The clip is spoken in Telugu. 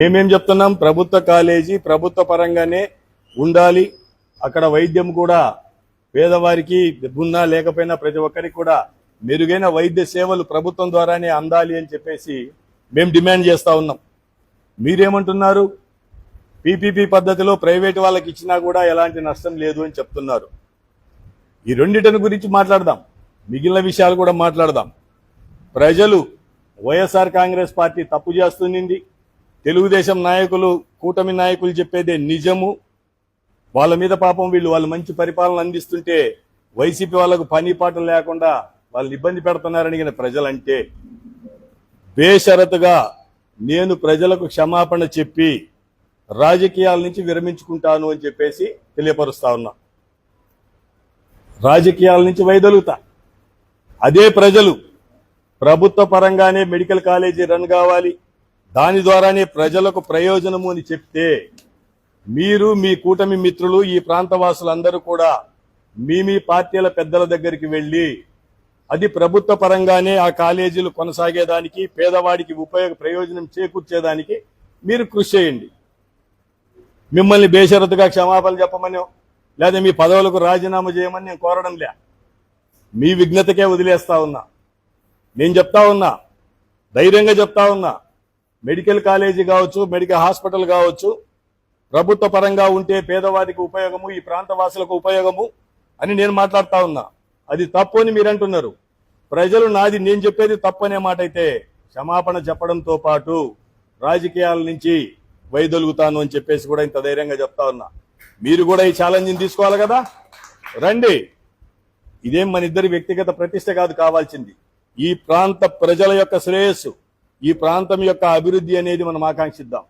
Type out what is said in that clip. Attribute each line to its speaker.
Speaker 1: మేమేం చెప్తున్నాం? ప్రభుత్వ కాలేజీ ప్రభుత్వ పరంగానే ఉండాలి. అక్కడ వైద్యం కూడా పేదవారికి ఉన్నా లేకపోయినా ప్రతి ఒక్కరికి కూడా మెరుగైన వైద్య సేవలు ప్రభుత్వం ద్వారానే అందాలి అని చెప్పేసి మేము డిమాండ్ చేస్తూ ఉన్నాం. మీరేమంటున్నారు? పీపీపీ పద్ధతిలో ప్రైవేట్ వాళ్ళకి ఇచ్చినా కూడా ఎలాంటి నష్టం లేదు అని చెప్తున్నారు. ఈ రెండిటిని గురించి మాట్లాడదాం. మిగిలిన విషయాలు కూడా మాట్లాడదాం. ప్రజలు వైఎస్ఆర్ కాంగ్రెస్ పార్టీ తప్పు చేస్తుంది తెలుగుదేశం నాయకులు కూటమి నాయకులు చెప్పేదే నిజము. వాళ్ళ మీద పాపం వీళ్ళు వాళ్ళు మంచి పరిపాలన అందిస్తుంటే వైసీపీ వాళ్ళకు పని పాట లేకుండా వాళ్ళని ఇబ్బంది పెడుతున్నారని ప్రజలంటే బేషరతుగా నేను ప్రజలకు క్షమాపణ చెప్పి రాజకీయాల నుంచి విరమించుకుంటాను అని చెప్పేసి తెలియపరుస్తా ఉన్నా. రాజకీయాల నుంచి వైదొలుగుతా. అదే ప్రజలు ప్రభుత్వ పరంగానే మెడికల్ కాలేజీ రన్ కావాలి. దాని ద్వారానే ప్రజలకు ప్రయోజనము అని చెప్తే మీరు మీ కూటమి మిత్రులు ఈ ప్రాంత వాసులందరూ కూడా మీ మీ పార్టీల పెద్దల దగ్గరికి వెళ్ళి అది ప్రభుత్వ పరంగానే ఆ కాలేజీలు కొనసాగేదానికి పేదవాడికి ఉపయోగ ప్రయోజనం చేకూర్చేదానికి మీరు కృషి చేయండి. మిమ్మల్ని బేషరతుగా క్షమాపణ చెప్పమని లేదా మీ పదవులకు రాజీనామా చేయమని నేను కోరడం లే. మీ విఘ్నతకే వదిలేస్తా ఉన్నా. నేను చెప్తా ఉన్నా ధైర్యంగా చెప్తా ఉన్నా. మెడికల్ కాలేజీ కావచ్చు మెడికల్ హాస్పిటల్ కావచ్చు ప్రభుత్వ పరంగా ఉంటే పేదవారికి ఉపయోగము ఈ ప్రాంత వాసులకు ఉపయోగము అని నేను మాట్లాడుతా ఉన్నా. అది తప్పు అని మీరు అంటున్నారు. ప్రజలు నాది నేను చెప్పేది తప్పు అనే మాట అయితే క్షమాపణ చెప్పడంతో పాటు రాజకీయాల నుంచి వైదొలుగుతాను అని చెప్పేసి కూడా ఇంత ధైర్యంగా చెప్తా ఉన్నా. మీరు కూడా ఈ ఛాలెంజ్ని తీసుకోవాలి కదా? రండి. ఇదేం మన ఇద్దరి వ్యక్తిగత ప్రతిష్ట కాదు కావాల్సింది. ఈ ప్రాంత ప్రజల యొక్క శ్రేయస్సు. ఈ ప్రాంతం యొక్క అభివృద్ధి అనేది మనం ఆకాంక్షిద్దాం.